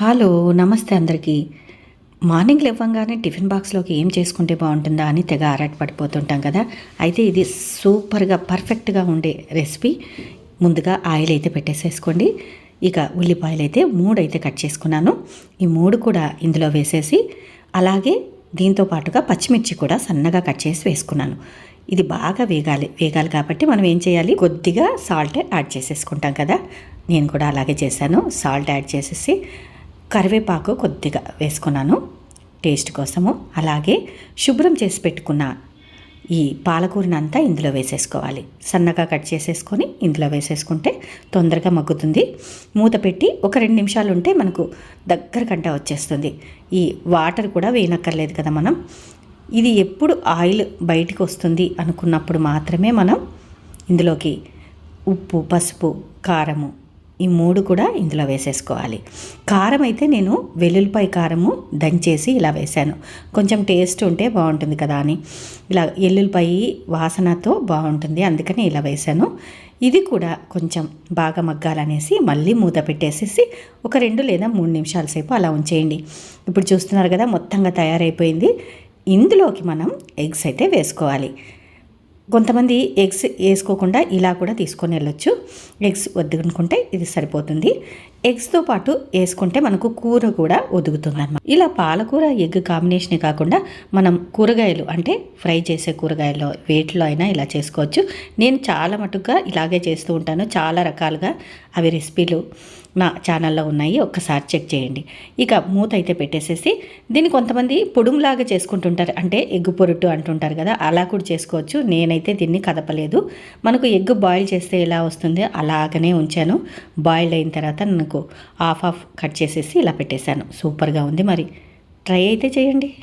Hello నమస్తే అందరికీ. Morning లేవగానే టిఫిన్ బాక్స్లోకి ఏం చేసుకుంటే బాగుంటుందా అని తెగ ఆరాట పడిపోతుంటాం కదా. అయితే ఇది సూపర్గా పర్ఫెక్ట్గా ఉండే రెసిపీ. ముందుగా ఆయిల్ అయితే పెట్టేసేసుకోండి. ఇక ఉల్లిపాయలు అయితే మూడు అయితే కట్ చేసుకున్నాను. ఈ మూడు కూడా ఇందులో వేసేసి అలాగే దీంతో పాటుగా పచ్చిమిర్చి కూడా సన్నగా కట్ చేసి వేసుకున్నాను. ఇది బాగా వేగాలి వేగాలి కాబట్టి మనం ఏం చేయాలి? కొద్దిగా సాల్ట్ యాడ్ చేసేసుకుంటాం కదా. నేను కూడా అలాగే చేశాను. సాల్ట్ యాడ్ చేసేసి కరివేపాకు కొద్దిగా వేసుకున్నాను. టేస్ట్ కోసము. అలాగే శుభ్రం చేసి పెట్టుకున్న ఈ పాలకూరనంతా ఇందులో వేసేసుకోవాలి. సన్నగా కట్ చేసేసుకొని ఇందులో వేసేసుకుంటే తొందరగా మగ్గుతుంది. మూత పెట్టి ఒక రెండు నిమిషాలు ఉంటే మనకు దగ్గర కంట వచ్చేస్తుంది. ఈ వాటర్ కూడా వేయనక్కర్లేదు కదా మనం. ఇది ఎప్పుడు ఆయిల్ బయటికి వస్తుంది అనుకున్నప్పుడు మాత్రమే మనం ఇందులోకి ఉప్పు పసుపు కారము ఈ మూడు కూడా ఇందులో వేసేసుకోవాలి. కారం అయితే నేను వెల్లుల్లిపాయ కారము దంచేసి ఇలా వేశాను. కొంచెం టేస్ట్ ఉంటే బాగుంటుంది కదా అని. ఇలా ఎల్లుల్లిపాయ వాసనతో బాగుంటుంది. అందుకని ఇలా వేశాను. ఇది కూడా కొంచెం బాగా మగ్గాలనేసి మళ్ళీ మూత పెట్టేసేసి ఒక రెండు లేదా మూడు నిమిషాల సేపు అలా ఉంచేయండి. ఇప్పుడు చూస్తున్నారు కదా మొత్తంగా తయారైపోయింది. ఇందులోకి మనం ఎగ్స్ అయితే వేసుకోవాలి. కొంతమంది ఎగ్స్ వేసుకోకుండా ఇలా కూడా తీసుకొని వెళ్ళొచ్చు. ఎగ్స్ వద్దనుకుంటే ఇది సరిపోతుంది. ఎగ్స్తో పాటు వేసుకుంటే మనకు కూర కూడా ఉదుగుతుంది అనమాట ఇలా పాలకూర ఎగ్ కాంబినేషనే కాకుండా మనం కూరగాయలు అంటే ఫ్రై చేసే కూరగాయల్లో వేటిలో అయినా ఇలా చేసుకోవచ్చు. నేను చాలా మటుగా ఇలాగే చేస్తూ ఉంటాను. చాలా రకాలుగా అవి రెసిపీలు నా ఛానల్లో ఉన్నాయి. ఒక్కసారి చెక్ చేయండి. ఇక మూత అయితే పెట్టేసేసి దీన్ని కొంతమంది పొడుములాగా చేసుకుంటుంటారు. అంటే ఎగ్గు పొరుటు అంటుంటారు కదా అలా కూడా చేసుకోవచ్చు. నేనైతే దీన్ని కదపలేదు. మనకు ఎగ్ బాయిల్ చేస్తే ఎలా వస్తుంది? అలాగనే ఉంచాను. బాయిల్ అయిన తర్వాత అనుకో హాఫ్ హాఫ్ కట్ చేసేసి ఇలా పెట్టేశాను. సూపర్గా ఉంది మరి. ట్రై అయితే చేయండి.